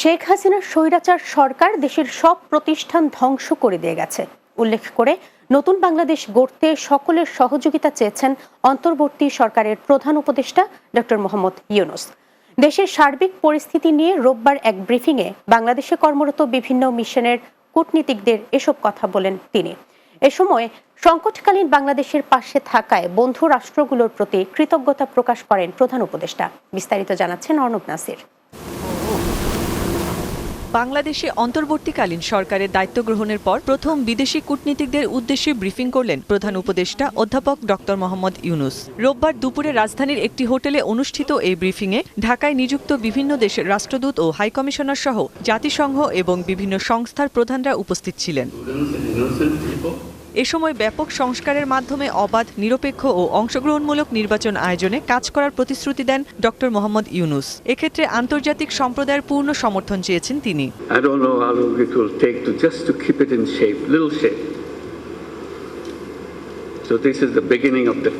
শেখ হাসিনার স্বৈরাচার সরকার দেশের সব প্রতিষ্ঠান ধ্বংস করে দিয়ে গেছে। উল্লেখ করে, নতুন বাংলাদেশ গড়তে সকলের সহযোগিতা চেয়েছেন অন্তর্বর্তী সরকারের প্রধান উপদেষ্টা ডক্টর মোহাম্মদ ইউনুস। দেশের সার্বিক পরিস্থিতি নিয়ে রোববার এক ব্রিফিংয়ে বাংলাদেশে কর্মরত বিভিন্ন মিশনের কূটনীতিকদের এসব কথা বলেন তিনি। এ সময় সংকটকালীন বাংলাদেশের পাশে থাকায় বন্ধু রাষ্ট্রগুলোর প্রতি কৃতজ্ঞতা প্রকাশ করেন প্রধান উপদেষ্টা। বিস্তারিত জানাচ্ছেন অর্ণব নাসির। বাংলাদেশে অন্তর্বর্তীকালীন সরকারের দায়িত্ব গ্রহণের পর প্রথম বিদেশি কূটনীতিকদের উদ্দেশ্যে ব্রিফিং করলেন প্রধান উপদেষ্টা অধ্যাপক ডক্টর মোহাম্মদ ইউনুস। রোববার দুপুরে রাজধানীর একটি হোটেলে অনুষ্ঠিত এই ব্রিফিংয়ে ঢাকায় নিযুক্ত বিভিন্ন দেশের রাষ্ট্রদূত ও হাইকমিশনার সহ জাতিসংঘ এবং বিভিন্ন সংস্থার প্রধানরা উপস্থিত ছিলেন। এ সময় ব্যাপক সংস্কারের মাধ্যমে অবাধ, নিরপেক্ষ ও অংশগ্রহণমূলক নির্বাচন আয়োজনে কাজ করার প্রতিশ্রুতি দেন ড মোহাম্মদ ইউনুস। এক্ষেত্রে আন্তর্জাতিক সম্প্রদায়ের পূর্ণ সমর্থন চেয়েছেন তিনি। So beginning of the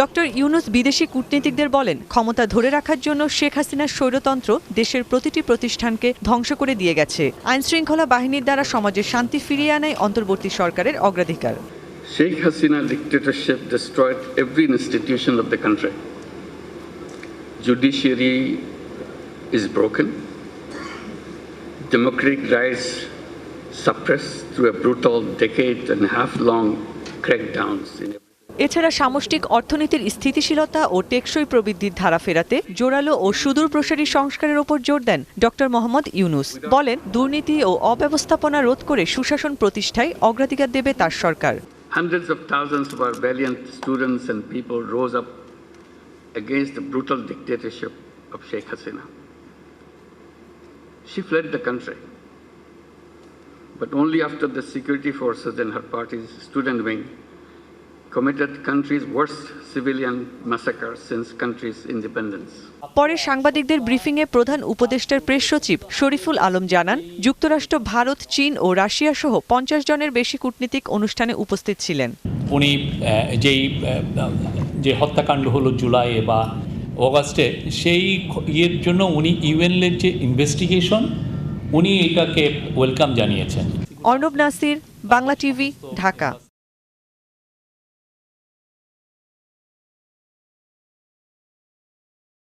doctor Yunus বিদেশি কূটনীতিকদের বলেন ক্ষমতা ধরে রাখার জন্য শেখ হাসিনার স্বৈরতন্ত্র দেশের প্রতিটি প্রতিষ্ঠানকে ধ্বংস করে দিয়ে গেছে। আইন শৃঙ্খলা বাহিনীর দ্বারা সমাজের শান্তি ফিরিয়ে আনাই অন্তর্বর্তী সরকারের অগ্রাধিকার। Sheikh Hasina dictatorship destroyed every institution of the country judiciary is broken democratic rights suppress through a brutal decade and half long এছাড়া সামষ্টিক অর্থনীতির স্থিতিশীলতা ও টেকসই প্রবৃদ্ধির ধারা ফেরাতে জোরালো ও সুদূর প্রসারী সংস্কারের ওপর জোর দেন ডক্টর মোহাম্মদ ইউনুস। বলেন দুর্নীতি ও অব্যবস্থাপনা রোধ করে সুশাসন প্রতিষ্ঠায় অগ্রাধিকার দেবে তার সরকার। Hundreds of thousands of our valiant students and people rose up against the brutal dictatorship of Sheikh Hasina. She fled the country, but only after the security forces and her party's student wing committed country's worst civilian massacre since country's independence. পরে সাংবাদিকদের ব্রিফিংয়ে প্রধান উপদেষ্টার press সচিব শরীফুল আলম জানান যুক্তরাষ্ট্র ভারত চীন ও Russia সহ পঞ্চাশ জনের বেশি কূটনীতিক অনুষ্ঠানে উপস্থিত ছিলেন উনি যেই যে হত্যাকাণ্ড হলো জুলাইয়ে বা অগাস্টে সেই ইয়ের জন্য উনি ইউএনএর যে ইনভেস্টিগেশন উনি এটাকে ওয়েলকাম জানিয়েছেন। অর্ণব নাসির বাংলা টিভি ঢাকা।